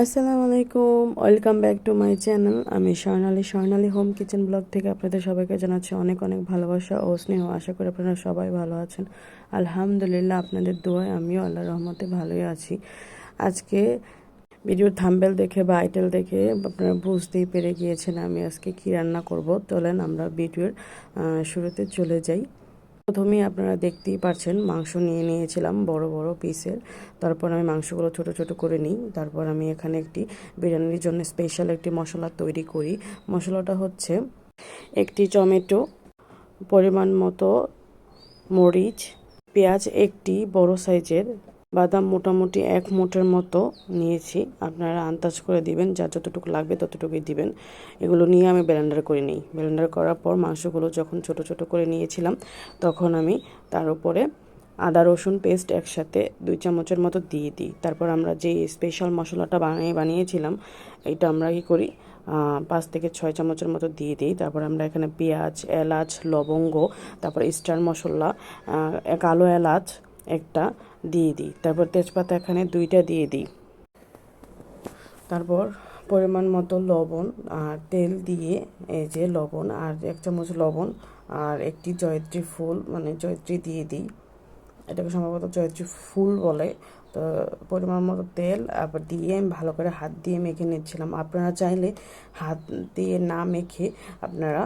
আসসালামু আলাইকুম, welcome back to my channel. আমি Swarnali Swarnali home kitchen blog থেকে আপনাদের সবাইকে জানাচ্ছি অনেক অনেক ভালোবাসা ও স্নেহ। আশা করি আপনারা সবাই ভালো আছেন। আলহামদুলিল্লাহ, আপনাদের দোয়ায় আমিও আল্লাহ রহমতে ভালোই আছি। আজকে ভিডিওর থাম্বেল দেখে বা আইটেল দেখে আপনারা বুঝতেই পেরে গিয়েছেন আমি আজকে কী রান্না করব। চলেন আমরা ভিডিওর শুরুতে চলে যাই। প্রথমেই আপনারা দেখতেই পাচ্ছেন মাংস নিয়ে নিয়েছিলাম বড় বড় পিসের তারপর আমি মাংসগুলো ছোট ছোট করে নিই। তারপর আমি এখানে একটি বিরিয়ানির জন্য স্পেশাল একটি মশলা তৈরি করি। মশলাটা হচ্ছে একটি টমেটো, পরিমাণ মতো মরিচ, পেঁয়াজ একটি বড় সাইজের বাদাম মোটামুটি এক মুঠের মতো নিয়েছি। আপনারা আন্দাজ করে দিবেন, যা যতটুকু লাগবে ততটুকুই দিবেন। এগুলো নিয়ে আমি ব্লেন্ডার করে নিই। ব্লেন্ডার করার পর মাংসগুলো যখন ছোট ছোট করে নিয়েছিলাম, তখন আমি তার উপরে আদা, রসুন পেস্ট একসাথে দুই চামচের মতো দিয়ে দিই। তারপর আমরা যে স্পেশাল মশলাটা বানিয়ে, বানিয়েছিলাম, এটা আমরা কি করি পাঁচ থেকে ছয় চামচের মতো দিয়ে দিই। তারপর আমরা এখানে পেঁয়াজ, এলাচ, লবঙ্গ, তারপর স্টার মশলা কালো এলাচ, একটা দিয়ে দিই। তারপর তেজপাতা এখানে দুইটা দিয়ে দিই। তারপর পরিমাণ মতো লবণ আর তেল দিয়ে এই যে লবণ আর এক চামচ লবণ আর একটি জয়ত্রী ফুল মানে জয়ত্রী দিয়ে দিই। এটাকে সম্ভবত জয়ত্রী ফুল বলে। তো পরিমাণ মতো তেল আবার দিয়ে আমি ভালো করে হাত দিয়ে মেখে নিচ্ছিলাম। আপনারা চাইলে হাত দিয়ে না মেখে আপনারা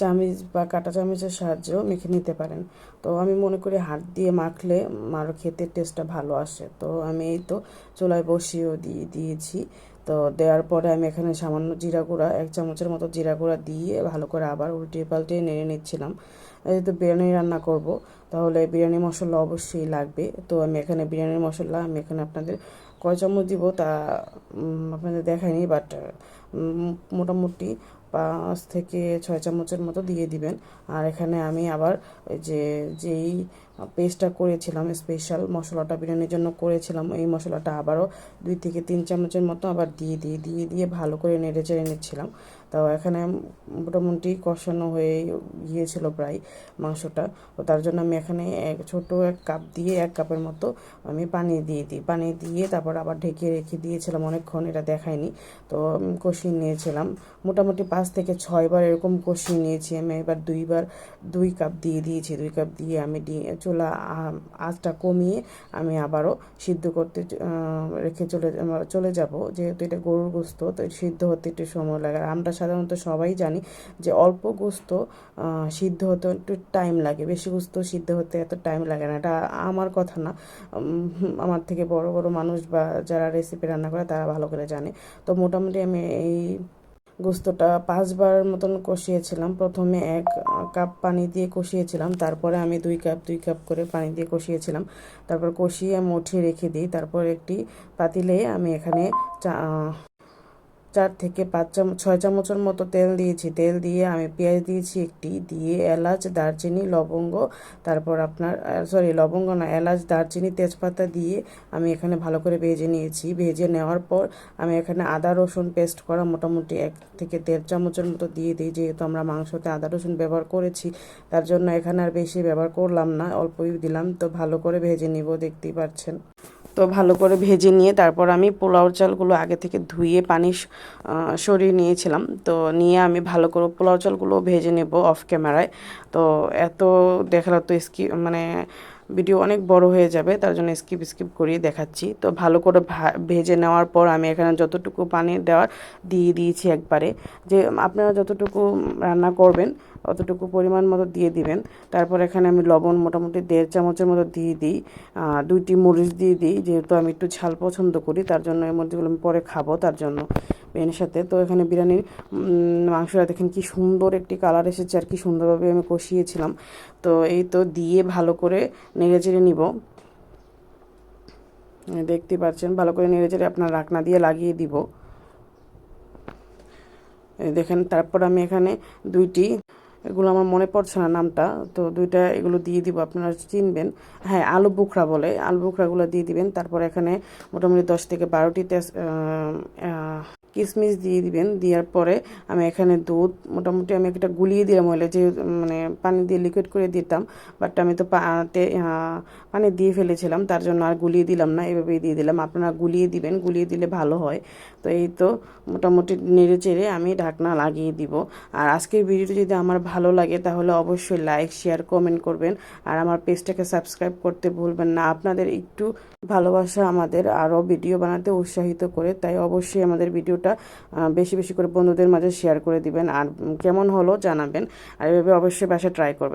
চামিচ বা কাঁটা চামিচের সাহায্যেও মেখে নিতে পারেন। তো আমি মনে করি হাত দিয়ে মাখলে আরও খেতে টেস্টটা ভালো আসে। তো আমি এই তো চুলায় বসিয়েও দিয়ে দিয়েছি। তো দেওয়ার পরে আমি এখানে সামান্য জিরা গুঁড়া, এক চামচের মতো জিরা গুঁড়া দিয়ে ভালো করে আবার উল্টে পাল্টে নেড়ে নিচ্ছিলাম। যেহেতু বিরিয়ানি রান্না করব, তাহলে বিরিয়ানি মশলা অবশ্যই লাগবে। তো আমি এখানে বিরিয়ানির মশলা, আমি এখানে আপনাদের কয় চামচ দিব তা আপনাদের দেখাইনি বাট মোটামুটি পাঁচ থেকে ছয় চামচের মতো দিয়ে দিবেন। আর এখানে আমি আবার ওই যে, যেই পেস্টটা করেছিলাম স্পেশাল মশলাটা, বিরিয়ানির জন্য করেছিলাম, এই মশলাটা আবারও দুই থেকে তিন চামচের মতো আবার দিয়ে দিয়ে দিয়ে দিয়ে ভালো করে নেড়ে চেড়ে নিচ্ছিলাম। তো এখানে মোটামুটি কষানো হয়ে গিয়েছিল প্রায় মাংসটা। তো তার জন্য আমি এখানে এক, ছোটো এক কাপ দিয়ে এক কাপের মতো আমি পানি দিয়ে দিই। পানি দিয়ে তারপর আবার ঢেকে রেখে দিয়েছিলাম, অনেকক্ষণ এটা দেখায়নি। তো কষিয়ে নিয়েছিলাম। মোটামুটি পাঁচ থেকে ছয়বার এরকম কষিয়ে নিয়েছি আমি। এবার দুইবার দুই কাপ দিয়ে দিয়েছি। দুই কাপ দিয়ে আমি চুলা আঁচটা কমিয়ে আমি আবারও সিদ্ধ করতে রেখে চলে চলে যাব। যেহেতু এটা গরুর গোস্ত, তো সিদ্ধ হতে একটু সময় লাগে। আর আমরা সাধারণত সবাই জানি যে অল্প গোস্ত সিদ্ধ হতে একটু টাইম লাগে। বেশি গোস্ত সিদ্ধ হতে এত টাইম লাগে না। এটা আমার কথা না। আমার থেকে বড় বড় মানুষ বা যারা রেসিপি রান্না করে তারা ভালো করে জানে। তো মোটামুটি আমি এই গোস্তটা পাঁচবার মতন কষিয়েছিলাম। প্রথমে এক কাপ পানি দিয়ে কষিয়েছিলাম। তারপরে আমি দুই কাপ দুই কাপ করে পানি দিয়ে কষিয়েছিলাম। তারপর কষিয়ে আমি রেখে দিই। তারপর একটি পাতিলে আমি এখানে চার থেকে পাঁচ চামচ, ছয় চামচের মতো তেল দিয়েছি। তেল দিয়ে আমি পেঁয়াজ দিয়েছি একটি, দিয়ে এলাচ, দারচিনি, লবঙ্গ, তারপর আপনার সরি লবঙ্গ না, এলাচ, দারচিনি, তেজপাতা দিয়ে আমি এখানে ভালো করে ভেজে নিয়েছি। ভেজে নেওয়ার পর আমি এখানে আদা, রসুন পেস্ট করা মোটামুটি এক থেকে দেড় চামচের মতো দিয়ে দিই। যেহেতু আমরা মাংসতে আদা, রসুন ব্যবহার করেছি, তার জন্য এখানে আর বেশি ব্যবহার করলাম না, অল্পই দিলাম। তো ভালো করে ভেজে নিব, দেখতেই পাচ্ছেন তো ভালো করে ভেজে নিয়ে তারপর আমি পোলাও চালগুলো আগে থেকে ধুয়ে পানি সরিয়ে নিয়েছিলাম। তো নিয়ে আমি ভালো করে পোলাও চালগুলো ভেজে নেব অফ ক্যামেরায়। তো এত দেখাল তো স্কি মানে ভিডিও অনেক বড় হয়ে যাবে, তার জন্য স্কিপ স্কিপ করিয়ে দেখাচ্ছি। তো ভালো করে ভেজে নেওয়ার পর আমি এখানে যতটুকু পানি দেওয়ার দিয়ে দিয়েছি একবারে। যে আপনারা যতটুকু রান্না করবেন, অতটুকু পরিমাণ মতো দিয়ে দিবেন। তারপর এখানে আমি লবণ মোটামুটি দেড় চামচের মতো দিয়ে দিই। দুইটি মরিচ দিয়ে দিই, যেহেতু আমি একটু ঝাল পছন্দ করি, তার জন্য এই মরিচগুলো আমি পরে খাব, তার জন্য। বিরিয়ানির সাথে। তো এখানে বিরিয়ানির মাংসটা দেখেন কি সুন্দর একটি কালার এসেছে আর কি সুন্দরভাবে আমি কষিয়েছিলাম। তো এই তো দিয়ে ভালো করে নেড়ে চেড়ে নিব। দেখতে পাচ্ছেন, ভালো করে নেড়ে চেড়ে আপনার রাখনা দিয়ে লাগিয়ে দিব। দেখেন, তারপর আমি এখানে দুইটি, এগুলো আমার মনে পড়ছে না নামটা, তো দুইটা এগুলো দিয়ে দিব, আপনারা চিনবেন। হ্যাঁ আলু বুখরা বলে, আলু বুখরাগুলো দিয়ে দিবেন। তারপর এখানে মোটামুটি দশ থেকে বারোটি তেজ কিশমিশ দিয়ে দিবেন, দেওয়ার পরে আমি এখানে দুধ, মোটামুটি আমি একটা গুলিয়ে দিলাম হলে যে মানে পানি দিয়ে লিকুইড করে দিতাম বাট আমি তো পাতে পানি দিয়ে ফেলেছিলাম, তার জন্য আর গুলিয়ে দিলাম না, এভাবেই দিয়ে দিলাম। আপনারা গুলিয়ে দিবেন, গুলিয়ে দিলে ভালো হয়। তো এই তো মোটামুটি নেড়ে চেড়ে আমি ঢাকনা লাগিয়ে দিব। আর আজকের ভিডিওটি যদি আমার ভালো লাগে, তাহলে অবশ্যই লাইক শেয়ার কমেন্ট করবেন। আর আমার পেজটাকে সাবস্ক্রাইব করতে ভুলবেন না। আপনাদের একটু ভালোবাসা আমাদের আরও ভিডিও বানাতে উৎসাহিত করে, তাই অবশ্যই আমাদের ভিডিওটা বেশি বেশি করে বন্ধুদের মাঝে শেয়ার করে দিবেন। আর কেমন হলো জানাবেন। আর এভাবে অবশ্যই বাসা ট্রাই করবেন।